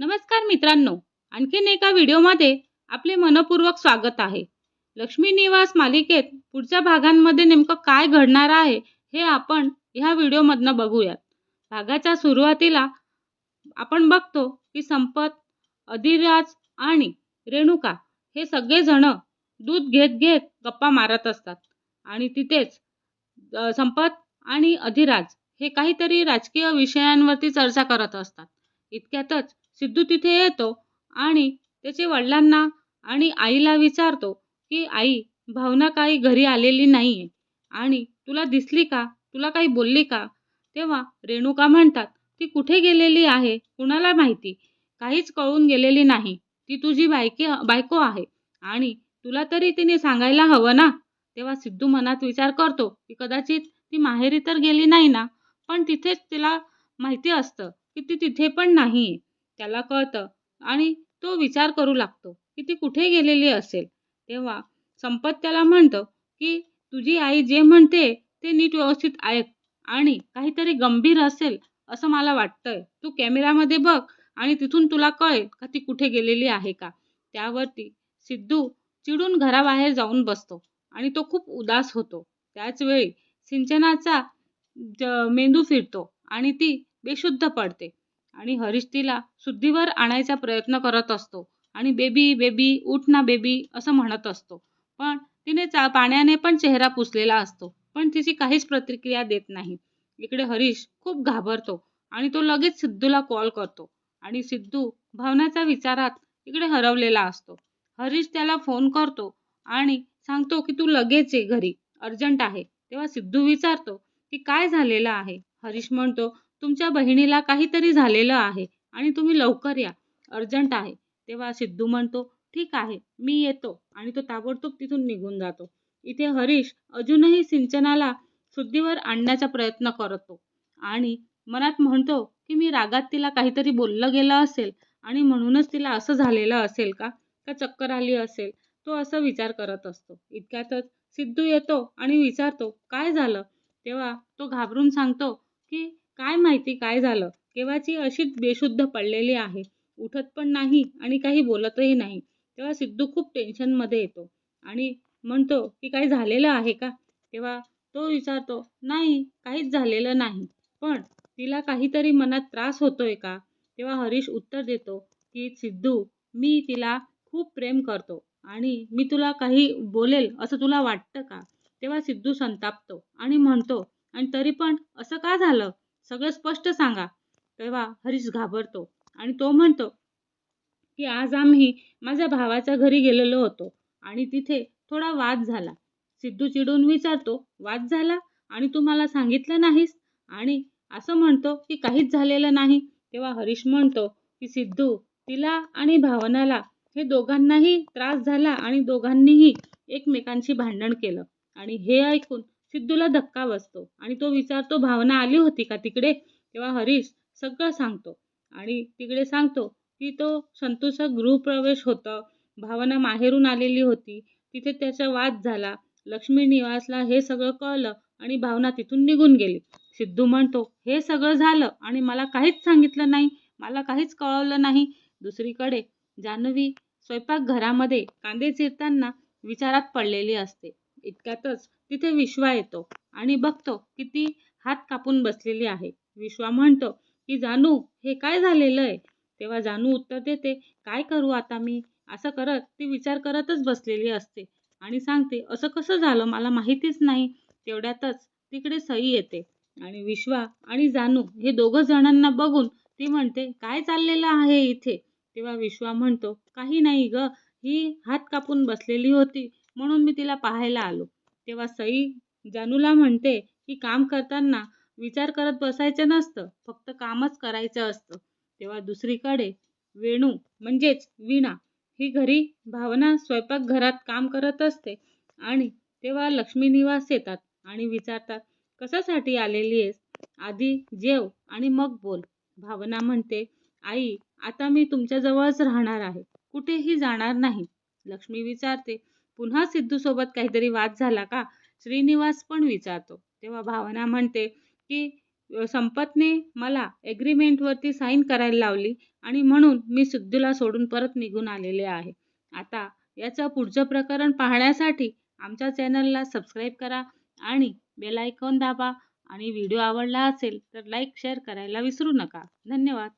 नमस्कार मित्रांनो. आणखीन एका व्हिडिओमध्ये आपले मनपूर्वक स्वागत आहे. लक्ष्मी निवास मालिकेत पुढच्या भागांमध्ये नेमकं काय घडणार आहे हे आपण ह्या व्हिडिओमधनं बघूयात. भागाच्या सुरुवातीला आपण बघतो की संपत अधिराज आणि रेणुका हे सगळेजण दूध घेत घेत गप्पा मारत असतात. आणि तिथेच संपत आणि अधिराज हे काहीतरी राजकीय विषयांवरती चर्चा करत असतात. इतक्यातच सिद्धू तिथे येतो आणि त्याचे वडिलांना आणि आईला विचारतो की आई भावना काही घरी आलेली नाही आहे आणि तुला दिसली का? तुला काही बोलली का? तेव्हा रेणुका म्हणतात ती कुठे गेलेली आहे? कुणाला माहिती? काहीच कळून गेलेली नाही. ती तुझी बायके बायको आहे. आणि तुला तरी तिने सांगायला हवं ना? तेव्हा सिद्धू मनात विचार करतो की कदाचित ती माहेरी तर गेली नाही ना? पण तिथेच तिला माहिती असतं. की ती तिथे पण नाही. त्याला कळतं. आणि तो विचार करू लागतो की ती कुठे गेलेली असेल. तेव्हा संपत त्याला म्हणतो की तुझी आई जे म्हणते ते नीट व्यवस्थित ऐक आणि काहीतरी गंभीर असेल असं मला वाटतंय. तू कॅमेरामध्ये बघ आणि तिथून तुला कळेल का ती कुठे गेलेली आहे का. त्यावरती सिद्धू चिडून घराबाहेर जाऊन बसतो आणि तो खूप उदास होतो. त्याचवेळी सिंचनाचा ज- मेंदू फिरतो आणि ती बेशुद्ध पडते. आणि हरीश तिला शुद्धीवर आणायचा प्रयत्न करत असतो. आणि बेबी बेबी उठ ना बेबी असं म्हणत असतो. पण तिने चा पाण्याने पण चेहरा पुसलेला असतो. पण तिची काहीच प्रतिक्रिया देत नाही. इकडे हरीश खूप घाबरतो आणि तो लगेच सिद्धूला कॉल करतो. आणि सिद्धू भावनाच्या विचारात इकडे हरवलेला असतो. हरीश त्याला फोन करतो आणि सांगतो की तू लगेच ये घरी. अर्जंट आहे. तेव्हा सिद्धू विचारतो की काय झालेलं आहे? हरीश म्हणतो तुमच्या बहिणीला काहीतरी झालेलं आहे आणि तुम्ही लवकर या. अर्जंट आहे. तेव्हा सिद्धू म्हणतो ठीक आहे मी येतो. आणि तो ताबडतोब तिथून निघून जातो. इथे हरीश अजूनही सिंचनाला शुद्धीवर आणण्याचा प्रयत्न करतो. आणि मनात म्हणतो की मी रागात तिला काहीतरी बोललं गेलं असेल आणि म्हणूनच तिला असं झालेलं असेल का? का चक्कर आली असेल? तो असं विचार करत असतो. इतक्यातच सिद्धू येतो आणि विचारतो काय झालं? तेव्हा तो घाबरून सांगतो की काय माहिती काय झालं? केव्हाची अशीच बेशुद्ध पडलेली आहे? उठत पण नाही आणि काही बोलतही नाही. तेव्हा सिद्धू खूप टेन्शनमध्ये येतो. आणि म्हणतो की काही झालेलं आहे का? तेव्हा तो विचारतो नाही काहीच झालेलं नाही. पण तिला काहीतरी मनात त्रास होतोय का? तेव्हा हरीश उत्तर देतो की सिद्धू मी तिला खूप प्रेम करतो आणि मी तुला काही बोलेल असं तुला वाटतं का? तेव्हा सिद्धू संतापतो आणि म्हणतो आणि तरी पण असं का झालं? सगळं स्पष्ट सांगा. तेव्हा हरीश घाबरतो आणि तो म्हणतो की आज आम्ही माझ्या भावाच्या घरी गेलेलो होतो आणि तिथे थोडा वाद झाला. सिद्धू चिडून विचारतो वाद झाला? आणि तू मला सांगितलं नाहीस? आणि असं म्हणतो की काहीच झालेलं नाही. तेव्हा हरीश म्हणतो की सिद्धू तिला आणि भावनाला हे दोघांनाही त्रास झाला आणि दोघांनीही एकमेकांशी भांडण केलं. आणि हे ऐकून सिद्धूला धक्का बसतो आणि तो विचारतो भावना आली होती का तिकडे? तेव्हा हरीश सगळं सांगतो आणि तिकडे सांगतो की तो संतूचा गृहप्रवेश होतं. भावना माहेरून आलेली होती. तिथे त्याचा वाद झाला. लक्ष्मी निवासला हे सगळं कळलं आणि भावना तिथून निघून गेली. सिद्धू म्हणतो हे सगळं झालं आणि मला काहीच सांगितलं नाही. मला काहीच कळवलं नाही. दुसरीकडे जान्हवी स्वयंपाकघरामध्ये कांदे चिरताना विचारात पडलेली असते. इतक्यातच तिथे विश्वा येतो आणि बघतो की ती हात कापून बसलेली आहे. विश्वा म्हणतो की जानू हे काय झालेलं आहे? तेव्हा जानू उत्तर देते काय करू आता मी? असं करत ती विचार करतच बसलेली असते आणि सांगते असं कसं झालं? मला माहितीच नाही. तेवढ्यातच तिकडे सई येते आणि विश्वा आणि जानू हे दोघं जणांना बघून ती म्हणते काय चाललेलं आहे इथे? तेव्हा विश्वा म्हणतो काही नाही ग ही हात कापून बसलेली होती म्हणून मी तिला पाहायला आलो. तेव्हा सई जानूला म्हणते की काम करताना विचार करत बसायचं नसतं फक्त कामच करायचं असतं. तेव्हा दुसरीकडे वेणू म्हणजेच वीणा ही घरी भावना स्वयंपाकघरात काम करत असते आणि तेव्हा लक्ष्मी निवास येतात आणि विचारतात कशासाठी आलेली आहेस? आधी जेव आणि मग बोल. भावना म्हणते आई आता मी तुमच्याजवळच राहणार आहे. कुठेही जाणार नाही. लक्ष्मी विचारते पुन्हा सिद्धूसोबत काहीतरी वाद झाला का? श्रीनिवास पण विचारतो. तेव्हा भावना म्हणते की संपतने मला एग्रीमेंटवरती साईन करायला लावली आणि म्हणून मी सिद्धूला सोडून परत निघून आलेले आहे. आता याचं पुढचं प्रकरण पाहण्यासाठी आमच्या चॅनलला सबस्क्राईब करा आणि बेल आयकॉन दाबा. आणि व्हिडिओ आवडला असेल तर लाईक शेअर करायला विसरू नका. धन्यवाद.